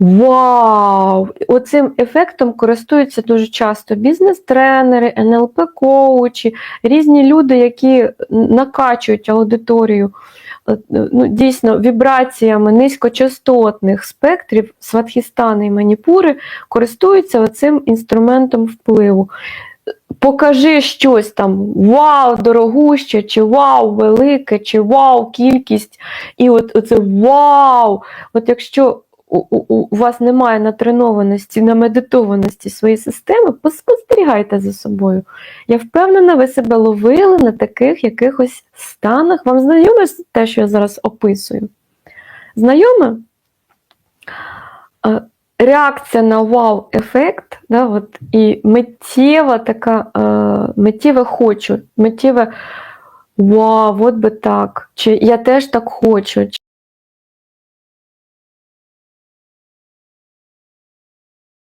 Вау! Оцим ефектом користуються дуже часто бізнес-тренери, НЛП-коучі, різні люди, які накачують аудиторію е, ну, дійсно вібраціями низькочастотних спектрів сватхістани і маніпури, користуються оцим інструментом впливу. Покажи щось там вау, дорогуще, чи вау, велике, чи вау, кількість. І от оце вау. От якщо у, у, у вас немає натренованості, намедитованості своєї системи, поспостерігайте за собою. Я впевнена, ви себе ловили на таких якихось станах. Вам знайоме те, що я зараз описую? Знайоме? Е, Реакція на вау-ефект, да, от, і миттєва така, е, миттєве хочу, миттєве вау, от би так, чи я теж так хочу.